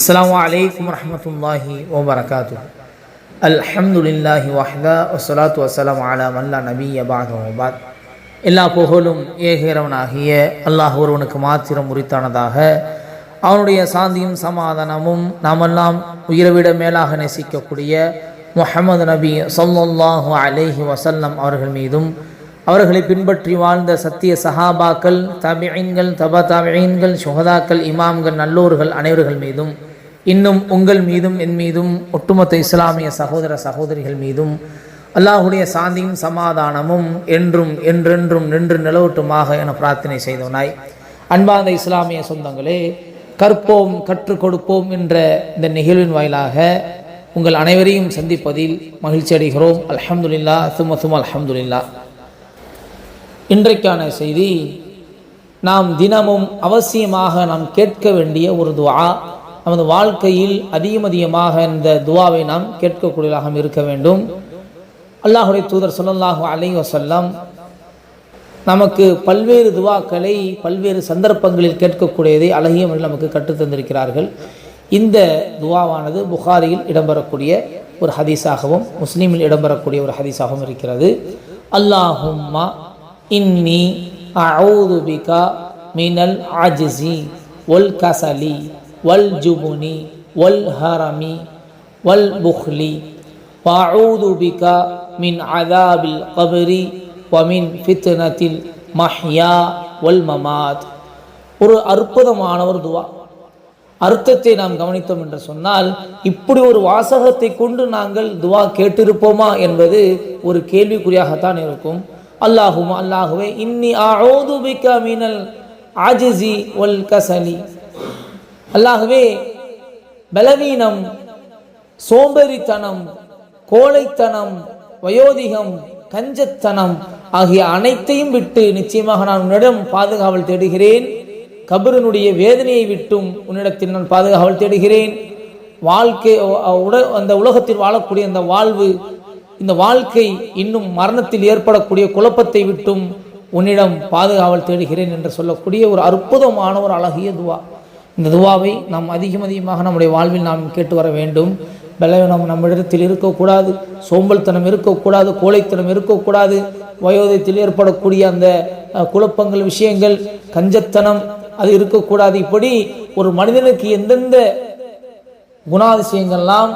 السلام عليكم ورحمة الله وبركاته الحمد لله وحده والصلاة والسلام على من لا نبي بعده وبعد எல்லா புகழும் ஏகிறவனாகிய அல்லாஹ் ஒருவனுக்கு மாத்திரம் உரித்தானதாக அவனுடைய சாந்தியும் சமாதானமும் நாமெல்லாம் உயிரவிட மேலாக நேசிக்கக்கூடிய முஹம்மது நபி ஸல்லல்லாஹு அலைஹி வஸல்லம் அவர்கள் மீதும் அவர்களை பின்பற்றி வாழ்ந்த சத்திய சஹாபாக்கள் தபியன்கள் தப தபியன்கள் சுகதாக்கள் இமாம்கள் நல்லோர்கள் அனைவர்கள் மீதும் இன்னும் உங்கள் மீதும் என் மீதும் ஒட்டுமொத்த இஸ்லாமிய சகோதர சகோதரிகள் மீதும் அல்லாஹுடைய சாந்தியும் சமாதானமும் என்றும் என்றென்றும் நின்று நிலவட்டுமாக என பிரார்த்தனை செய்தவனாய். அன்பார்ந்த இஸ்லாமிய சொந்தங்களே கற்போம் கற்றுக் கொடுப்போம் என்ற இந்த நிகழ்வின் வாயிலாக உங்கள் அனைவரையும் சந்திப்பதில் மகிழ்ச்சி அடைகிறோம். அலமதுல்லா சும சும அலமதுல்லா இன்றைக்கான செய்தி நாம் தினமும் அவசியமாக நாம் கேட்க வேண்டிய ஒரு துவா நமது வாழ்க்கையில் அதிகம் அதிகமாக இந்த துவாவை நாம் கேட்கக்கூடியதாக இருக்க வேண்டும். அல்லாஹுடைய தூதர் சொல்லல்லாஹு அலைஹி வஸல்லம் நமக்கு பல்வேறு துவாக்களை பல்வேறு சந்தர்ப்பங்களில் கேட்கக்கூடியதை அழகிய முறையில் நமக்கு கற்றுத்தந்திருக்கிறார்கள் இந்த துவாவானது புகாரியில் இடம்பெறக்கூடிய ஒரு ஹதீஸாகவும் முஸ்லீமில் இடம்பெறக்கூடிய ஒரு ஹதீஸாகவும் இருக்கிறது. அல்லாஹும்மா இன்னி அவுது பிகா மினல் ஆஜிசி ஒல் கசலி. வல் ஜுபுனி வல் ஹரமி வல் புஹ்லி. பாஊதுபிகா மின் அதாபில் கபரி வமின் ஃபித்னத்தில் மஹ்யா வல் மமாத். ஒரு அற்புதமான ஒரு துவா. அர்த்தத்தை நாம் கவனித்தோம் என்று சொன்னால் இப்படி ஒரு வாசகத்தை கொண்டு நாங்கள் துவா கேட்டிருப்போமா என்பது ஒரு கேள்விக்குறியாகத்தான் இருக்கும். அல்லாஹுமா அல்லாஹுவே இன்னி ஆஜிசி வல் கசலி. அல்லாகவே பலவீனம் சோம்பேறித்தனம் கோழைத்தனம் வயோதிகம் கஞ்சத்தனம் ஆகிய அனைத்தையும் விட்டு நிச்சயமாக நான் உன்னிடம் பாதுகாவல் தேடுகிறேன். கபருனுடைய வேதனையை விட்டும் உன்னிடத்தில் நான் பாதுகாவல் தேடுகிறேன். வாழ்க்கை உட அந்த உலகத்தில் வாழக்கூடிய அந்த வாழ்வு இந்த வாழ்க்கை இன்னும் மரணத்தில் ஏற்படக்கூடிய குழப்பத்தை விட்டும் உன்னிடம் பாதுகாவல் தேடுகிறேன் என்று சொல்லக்கூடிய ஒரு அற்புதமான ஒரு அழகிய துவா. இந்த துவாவை நாம் அதிகம் அதிகமாக நம்முடைய வாழ்வில் நாம் கேட்டு வர வேண்டும். பலவீனம் நம்மிடத்தில் இருக்கக்கூடாது. சோம்பல்தனம் இருக்கக்கூடாது கோழைத்தனம் இருக்கக்கூடாது. வயோதயத்தில் ஏற்படக்கூடிய அந்த குழப்பங்கள் விஷயங்கள் கஞ்சத்தனம் அது இருக்கக்கூடாது. இப்படி ஒரு மனிதனுக்கு எந்தெந்த குணாதிசயங்கள்லாம்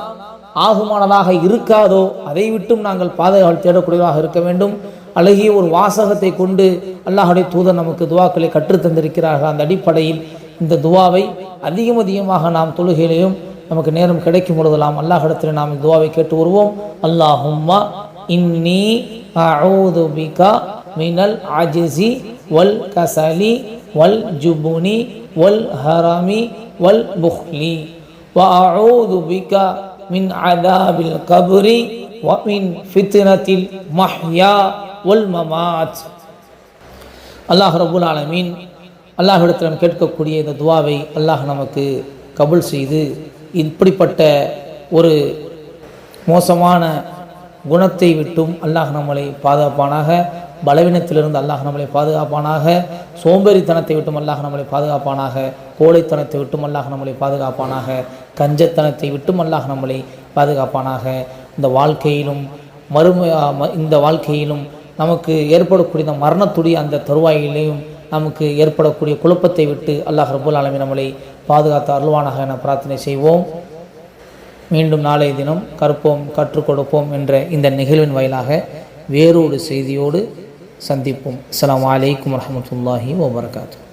ஆகுமானதாக இருக்காதோ அதை விட்டும் நாங்கள் பாதுகாப்பு தேடக்கூடியதாக இருக்க வேண்டும். அழகிய ஒரு வாசகத்தை கொண்டு அல்லாஹுடைய தூதர் நமக்கு துவாக்களை கற்றுத்தந்திருக்கிறார்கள். அந்த அடிப்படையில் இந்த துவாவை அதிகம் அதிகமாக நாம் தொழுகையிலையும் நமக்கு நேரம் கிடைக்கும் பொழுதெல்லாம் அல்லாஹிடத்தில் நாம் துவாவை கேட்டு வருவோம் அல்லாஹும்மா இன்னி அவுது பிகா மினல் ஆஜிசி வல் கசலி வல் ஜுபுனி வல் ஹரமி வல் புஹ்லி وأعوذ بك من عذاب القبر ومن فتنة المحيا والممات அல்லாஹ் ரபுல் ஆலமீன் அல்லாஹிடத்தில் கேட்கக்கூடிய இந்த துவாவை அல்லாஹ் நமக்கு கபுல் செய்து இப்படிப்பட்ட ஒரு மோசமான குணத்தை விட்டும் அல்லாஹ் நம்மளை பாதுகாப்பானாக பலவீனத்திலிருந்து அல்லாஹ் நம்மளை பாதுகாப்பானாக சோம்பேறித்தனத்தை விட்டும் அல்லாஹ் நம்மளை பாதுகாப்பானாக கோழைத்தனத்தை விட்டும் அல்லாஹ் நம்மளை பாதுகாப்பானாக கஞ்சத்தனத்தை விட்டும் அல்லாஹ் நம்மளை பாதுகாப்பானாக. இந்த வாழ்க்கையிலும் மறுமை இந்த வாழ்க்கையிலும் நமக்கு ஏற்படக்கூடிய இந்த மரணத்துடைய அந்த தருவாயிலையும் நமக்கு ஏற்படக்கூடிய குழப்பத்தை விட்டு அல்லாஹ் ரபுல் ஆலமி நம்மளை பாதுகாத்து அருள்வானாக என பிரார்த்தனை செய்வோம். மீண்டும் நாளைய தினம் கற்போம் கற்றுக் கொடுப்போம் என்ற இந்த நிகழ்வின் வாயிலாக வேறொரு செய்தியோடு சந்திப்போம். அஸ்லாம் வலைக்கம் வரமத்துல்லாஹி வபர்காத்து